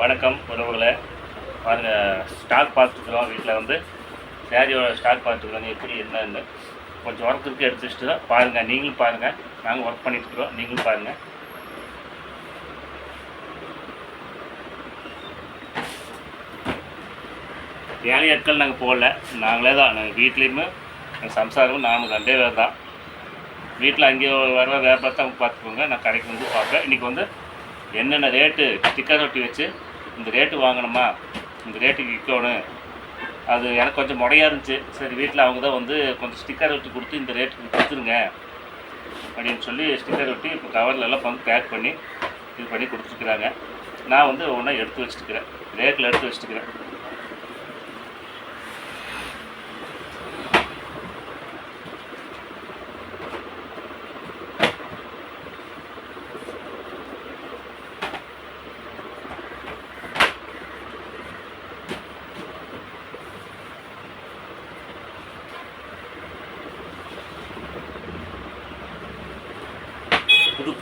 வணக்கம் உறவுகளை. பாருங்கள் ஸ்டாக் பார்த்துக்கிறோம் வீட்டில் வந்து. சேரீயோட ஸ்டாக் பார்த்துக்கிறோம் எப்படி என்னன்னு கொஞ்சம் ஒர்க் இருக்குது எடுத்து வச்சுட்டு தான் பாருங்கள் நீங்களும் பாருங்கள் நாங்கள் ஒர்க் பண்ணிட்டுருக்கிறோம் நீங்களும் பாருங்கள் வேலையாட்கள் நாங்கள் போடல நாங்களே தான். நாங்கள் வீட்லேயுமே எங்கள் சம்சாரமும் நானும் ரெண்டே பேர் தான். வீட்டில் அங்கேயே வர வியாபாரத்தை அவங்க பார்த்துக்கோங்க. நான் கடைக்கு வந்து பார்ப்பேன். இன்றைக்கி வந்து என்னென்ன ரேட்டு ஸ்டிக்கர் ஒட்டி வச்சு இந்த ரேட்டு வாங்கணுமா? இந்த ரேட்டுக்கு விற்கணும். அது எனக்கு கொஞ்சம் முறையாக இருந்துச்சு. சரி வீட்டில் அவங்க தான் வந்து கொஞ்சம் ஸ்டிக்கர் ஒட்டி கொடுத்து இந்த ரேட்டுக்கு கொடுத்துருங்க அப்படின்னு சொல்லி ஸ்டிக்கர் ஒட்டி இப்போ கவரில் எல்லாம் வந்து பேக் பண்ணி இது பண்ணி கொடுத்துருக்குறாங்க. நான் வந்து ஒன்றா எடுத்து வச்சுட்டுக்கிறேன். ரேட்டில் எடுத்து வச்சுட்டுக்கிறேன்.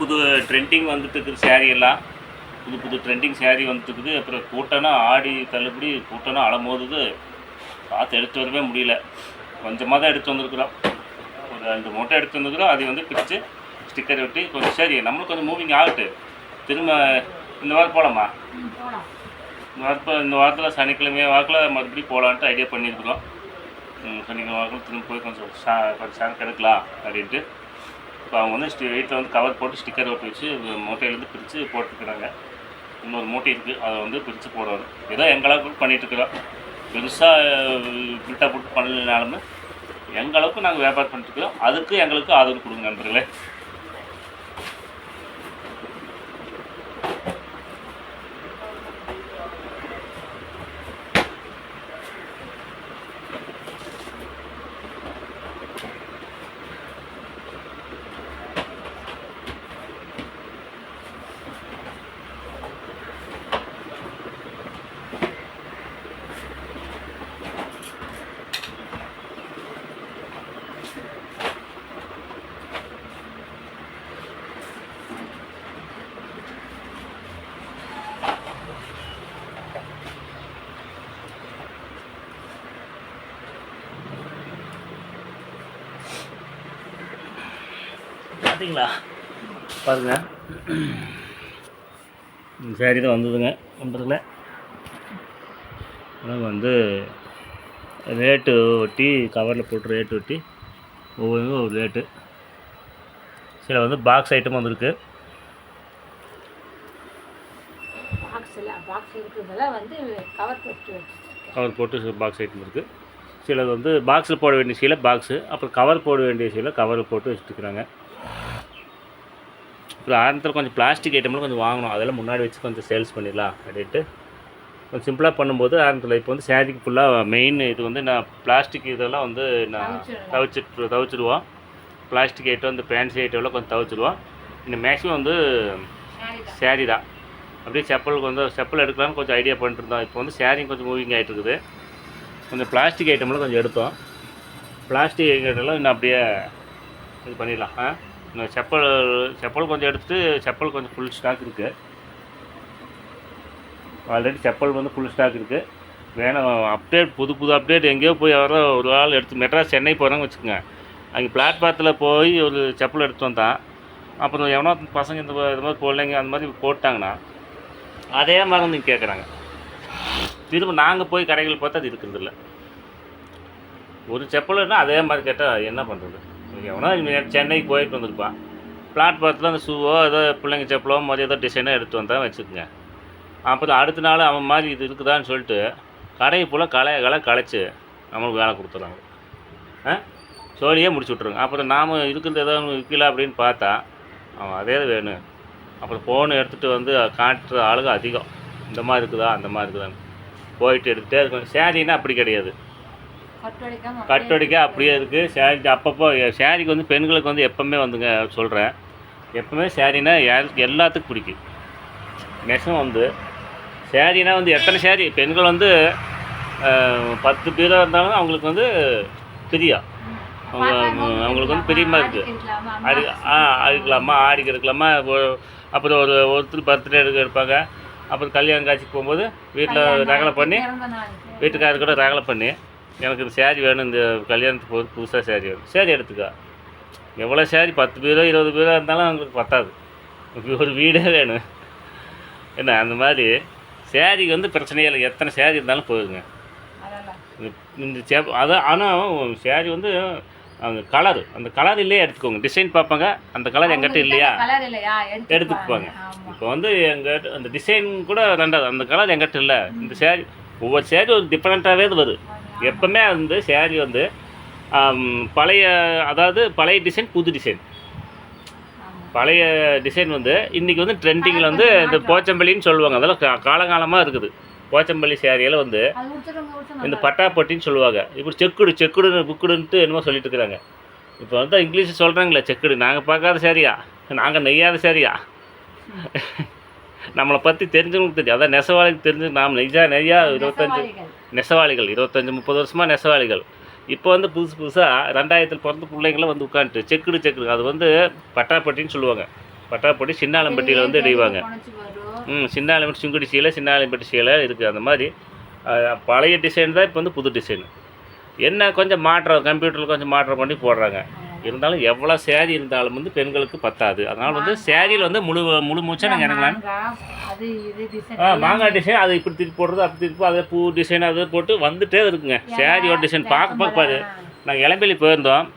புது ட்ரெண்டிங் வந்துட்டு இருக்குது saree எல்லாம். புது புது ட்ரெண்டிங் saree வந்துட்டு இருக்குது அப்புறம் கூட்டம்னா ஆடி தள்ளுபடி கூட்டம்னா அலமோதுது பார்த்து எடுத்து வரவே முடியல. கொஞ்சமாக தான் எடுத்து வந்திருக்கிறோம். ஒரு ரெண்டு மூட்டை எடுத்து வந்திருக்கிறோம். அதை வந்து பிரித்து ஸ்டிக்கர் ஒட்டி கொஞ்சம் சரி நம்மளும் கொஞ்சம் மூவிங் ஆகட்டு. திரும்ப இந்த வாரம் போகலாமா இந்த வாரத்தில் இந்த வாரத்தில் சனிக்கிழமை வாக்கில் மறுபடியும் போகலான்ட்டு ஐடியா பண்ணியிருக்கிறோம். சனிக்கிழமை வாக்கில் திரும்ப போய் கொஞ்சம் சா கொஞ்சம் சரக்கு எடுக்கலாம் அப்படின்ட்டு. இப்போ அவங்க வந்து ஸ்டி வீட்டில் வந்து கவர் போட்டு ஸ்டிக்கர் ஒட்டி வச்சு மூட்டையிலேருந்து பிரித்து போட்டுருக்குறாங்க. இன்னொரு மூட்டை இருக்குது அதை வந்து பிரித்து போடணும். ஏதோ எங்களவுக்கு பண்ணிகிட்ருக்குறோம் பெருசாக பில்ட்டாக போட்டு பண்ணலனாலுமே எங்களளவுக்கு நாங்கள் வியாபாரம் பண்ணிட்டு இருக்கிறோம். அதுக்கு எங்களுக்கு ஆதரவு கொடுங்க நண்பர்களே. பார்த்தீங்களா பாருங்க. சரி தான் வந்ததுங்க. நண்பர்களே ஆனால் வந்து ரேட்டு ஒட்டி கவரில் போட்டு ரேட்டு ஒட்டி ஒவ்வொன்றும் ஒரு ரேட்டு சில வந்து பாக்ஸ் ஐட்டம் வந்திருக்கு. கவர் போட்டு கவர் போட்டு பாக்ஸ் ஐட்டம் இருக்குது சிலது வந்து பாக்ஸில் போட வேண்டிய சீலை பாக்ஸு அப்புறம் கவர் போட வேண்டிய சீலை கவரில் போட்டு வச்சுட்டுருக்குறாங்க ஆரம்பத்தில் கொஞ்சம் பிளாஸ்டிக் ஐட்டம்லாம் கொஞ்சம் வாங்கணும். அதெல்லாம் முன்னாடி வச்சு கொஞ்சம் சேல்ஸ் பண்ணிடலாம் அப்படின்ட்டு. கொஞ்சம் சிம்பிளாக பண்ணும்போது ஆரம்பத்தில் இப்போ வந்து சேரீக்கு ஃபுல்லாக மெயின் இது வந்து நான் பிளாஸ்டிக் இதெல்லாம் வந்து நான். தவிச்சிட்டு தவிச்சிடுவோம். பிளாஸ்டிக் ஐட்டம் இந்த ஃபேன்சி ஐட்டம்லாம் கொஞ்சம் தவிச்சிடுவோம். இந்த மேக்ஸிமம் வந்து சாரி தான் அப்படியே செப்பலுக்கு வந்து செப்பல் எடுக்கலாம்னு கொஞ்சம் ஐடியா பண்ணிட்டு இருந்தோம். இப்போ வந்து சேரீ கொஞ்சம் மூவிங் ஆகிட்டு இருக்குது. கொஞ்சம் பிளாஸ்டிக் ஐட்டம்லாம் கொஞ்சம் எடுத்தோம். பிளாஸ்டிக் ஐட்டம்லாம் இன்னும் அப்படியே இது பண்ணிடலாம். ஆ? இந்த செப்பல் செப்பல் கொஞ்சம் எடுத்து செப்பல் கொஞ்சம் ஃபுல் ஸ்டாக் இருக்குது ஆல்ரெடி செப்பல் வந்து ஃபுல் ஸ்டாக் இருக்குது வேணும் அப்டேட் புது புது அப்டேட் எங்கேயோ போய் யாரோ ஒரு ஆள் எடுத்து மெட்ராஸ் சென்னை போகிறாங்க வச்சுக்கோங்க. அங்கே பிளாட்பாத்தில் போய் ஒரு செப்பல் எடுத்து வந்தான். அப்புறம் எவனோ பசங்க இந்த இது மாதிரி போடலைங்க அந்த மாதிரி போட்டாங்கன்னா அதே மாதிரி வந்து கேட்குறாங்க திரும்ப நாங்கள் போய் கடைகள் பார்த்தா அது இருக்கிறதில்ல ஒரு செப்பல்னா அதே மாதிரி கேட்டால் என்ன பண்ணுறது எவனோ சென்னைக்கு போயிட்டு வந்திருப்பான் பிளாட்பாரத்தில் அந்த ஷூவோ ஏதோ பிள்ளைங்க செப்பலோ மாதிரி ஏதோ டிசைனோ எடுத்து வந்தால் வச்சுக்கோங்க. அப்புறம் அடுத்த நாள் அவன் மாதிரி இது இருக்குதான்னு சொல்லிட்டு கடையை ஃபுல்லாக களை களை களைச்சி நம்மளுக்கு வேலை கொடுத்துறாங்க. ஆ? சோழியே முடிச்சு விட்ருங்க அப்புறம் நாம் இருக்கிறது ஏதோ ஒன்று விற்கல அப்படின்னு பார்த்தா அவன் அதே தான் வேணும். அப்புறம் ஃபோன் எடுத்துகிட்டு வந்து காட்டுற ஆளுங்க அதிகம். இந்த மாதிரி இருக்குதா அந்த மாதிரி இருக்குதான்னு. போயிட்டு எடுத்துகிட்டே இருக்கும் சேரீன்னா அப்படி கிடையாது. கட்டடிக்க அப்படியே இருக்குது சேரீ அப்பப்போ சேரீக்கு வந்து பெண்களுக்கு வந்து எப்போவுமே வந்துங்க சொல்கிறேன் எப்போவுமே சேரீனா எல்லாத்துக்கும் பிடிக்கும். மேக்ஸிமம் வந்து சேரீனா வந்து எத்தனை சேரீ? பெண்கள் வந்து பத்து பேராக இருந்தாலும் அவங்களுக்கு வந்து பிரியா. அவங்க அவங்களுக்கு வந்து பிரியமா இருக்குது ஆடி ஆ ஆடிக்கலாமா ஆடிக்கு எடுக்கலாமா ஒ- அப்புறம் ஒரு ஒருத்தர் பர்த்டே எடுக்க எடுப்பாங்க அப்புறம் கல்யாணம் காட்சிக்கு போகும்போது வீட்டில் ரகலை பண்ணி. வீட்டுக்காரர் கூட ரகலை பண்ணி எனக்கு இந்த சேரீ வேணும் இந்த கல்யாணத்துக்கு போகுது புதுசாக சேரீ வேணும். சரி எடுத்துக்கோ. எவ்வளோ சேரீ? பத்து பேரோ இருபது பேரோ இருந்தாலும் அவங்களுக்கு பத்தாது. ஒரு வீடே வேணும். என்ன அந்த மாதிரி சேரீக்கு வந்து பிரச்சனையே இல்லை. எத்தனை சேரீ இருந்தாலும் போதுங்க. இந்த- சேப் அதான் ஆனால் சேரீ வந்து அந்த கலர் அந்த கலர் இல்லையே எடுத்துக்கோங்க. டிசைன் பார்ப்பாங்க. அந்த கலர் எங்கிட்ட இல்லையா? எடுத்துக்குவாங்க. இப்போ வந்து எங்கிட்ட அந்த டிசைன் கூட ரெண்டாவது அந்த கலர் எங்கிட்ட இல்லை. இந்த சேரீ ஒவ்வொரு சேரீ ஒரு டிஃப்ரெண்ட்டாகவே வரும். எப்பவுமே வந்து சேரீ வந்து பழைய அதாவது பழைய டிசைன் புது டிசைன். பழைய டிசைன் வந்து இன்றைக்கி வந்து ட்ரெண்டிங்கில் வந்து இந்த போச்சம்பள்ளின்னு சொல்லுவாங்க. அதெல்லாம் கா- காலகாலமாக இருக்குது. போச்சம்பள்ளி சேரீயில் வந்து இந்த பட்டாப்பட்டின்னு சொல்லுவாங்க. இப்போ செக்குடு செக்குடு புக்குடுன்ட்டு என்னமோ சொல்லிட்டு இருக்கிறாங்க. இப்போ வந்து இங்கிலீஷ் சொல்கிறாங்களே செக்குடு. நாங்கள் பார்க்காத சரியா நாங்கள் நெய்யாத சரியா நம்மளை பற்றி தெரிஞ்சவங்களுக்கு தெரியும். அதான் நெசவாளிக்கு தெரிஞ்சு நாம் நெய்ஜா நெய்யா இருபத்தஞ்சு நெசவாளிகள். இருபத்தஞ்சி முப்பது வருஷமாக நெசவாளிகள். இப்போ வந்து புதுசு புதுசாக ரெண்டாயிரத்தில் பிறந்த பிள்ளைங்களாம் வந்து உட்காந்துட்டு செக்குடு செக்குடு. அது வந்து பட்டாப்பட்டின்னு சொல்லுவாங்க. பட்டாப்பட்டி சின்னாலம்பட்டியில் வந்து இடிவாங்க. ம் சின்னாலம்பட்டி சுங்குடி சீலை சின்னாலம்பட்டி சீலை இருக்குது அந்த மாதிரி பழைய டிசைன் தான் இப்போ வந்து புது டிசைன். என்ன கொஞ்சம் மாற்றம் கம்ப்யூட்டரில் கொஞ்சம் மாற்றம் பண்ணி போடுறாங்க. இருந்தாலும் எவ்வளோ சேரீ இருந்தாலும் வந்து பெண்களுக்கு பத்தாது. அதனால் வந்து சேரீயில் வந்து முழு முழு மூச்சா நாங்கள் இறங்கலாம் ஆ மாங்காய் டிசைன் அது இப்படி திருப்பி போடுறது அப்படி திருப்பி அதை பூ டிசைன் அது போட்டு வந்துட்டே இருக்குங்க. சேரீயோட டிசைன் பார்க்க பார்க்க பாரு. நாங்கள் இளம்பெளி போயிருந்தோம்.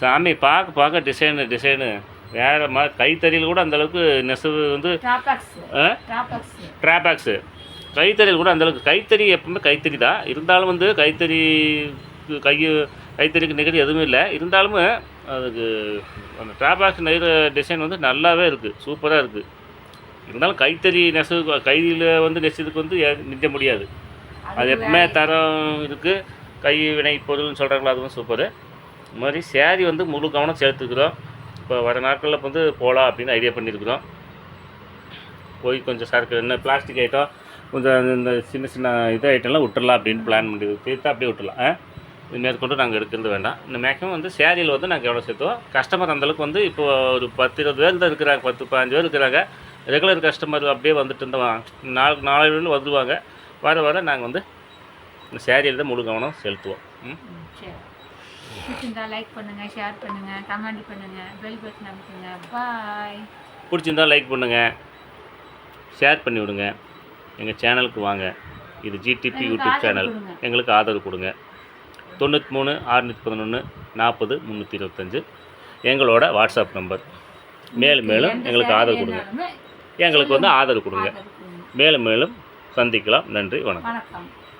சாமி பார்க்க பார்க்க டிசைனு டிசைனு வேறு மாதிரி கைத்தறியில் கூட அந்தளவுக்கு நெசவு வந்து. ட்ராபாக்ஸு கைத்தறியில் கூட அந்தளவுக்கு கைத்தறி எப்பவுமே கைத்தறி தான் இருந்தாலும் வந்து கைத்தறி கை கைத்தறிக்கு நிகர் எதுவும் இல்லை. இருந்தாலும் அதுக்கு அந்த ட்ராபாக்ஸ் நெய்கிற டிசைன் வந்து நல்லாவே இருக்குது சூப்பராக இருக்குது இருந்தாலும் கைத்தறி நெசவு கையில் வந்து நெசதுக்கு வந்து நிற்க முடியாது. அது எப்பவுமே தரம் இருக்குது கை வினை பொருள்னு சொல்கிறாங்களோ அதுவும் சூப்பரு. இது மாதிரி சேரீ வந்து முழு கவனம் செலுத்துக்கிறோம் இப்போ வர நாட்களில் வந்து போகலாம் அப்படின்னு ஐடியா பண்ணியிருக்கிறோம். போய் கொஞ்சம் சரக்கு என்ன பிளாஸ்டிக் ஐட்டம் கொஞ்சம் இந்த சின்ன சின்ன இது ஐட்டம்லாம் விட்டுறலாம் அப்படின்னு பிளான் பண்ணி தீர்த்தா அப்படியே? இது மேற்கொண்டு நாங்கள் எடுக்கிறது வேண்டாம். இந்த மேக்ஸிமம் வந்து சேரீயில் வந்து நாங்கள் எவ்வளோ சேர்த்துவோம்? கஸ்டமர் அந்தளவுக்கு வந்து இப்போ ஒரு பத்து இருபது பேர் தான் இருக்கிறாங்க பத்து பதினஞ்சு பேர் இருக்கிறாங்க. ரெகுலர் கஸ்டமர் அப்படியே வந்துட்டு இருந்தோம். நாலு நாலு வருவாங்க வர வர நாங்கள் வந்து இந்த சேரீயில் தான் முழு கவனம் செலுத்துவோம். பிடிச்சிருந்தா லைக் பண்ணுங்க ஷேர் பண்ணுங்க கமெண்ட் பண்ணுங்க பெல் பட்டன் அமைக்குங்க. பாய் பிடிச்சிருந்தா லைக் பண்ணுங்கள் ஷேர் பண்ணி விடுங்க. எங்கள் சேனலுக்கு வாங்க. இது ஜிடிபி யூடியூப் சேனல் எங்களுக்கு ஆதரவு கொடுங்க. தொண்ணூற்றி மூணு அறுநூற்றி பதினொன்று நாற்பது முந்நூற்றி இருபத்தஞ்சு. எங்களோட வாட்ஸ்அப் நம்பர் மேலும் மேலும் எங்களுக்கு ஆதரவு கொடுங்க. எங்களுக்கு வந்து ஆதரவு கொடுங்க. மேலும் மேலும் சந்திக்கலாம். நன்றி. வணக்கம்.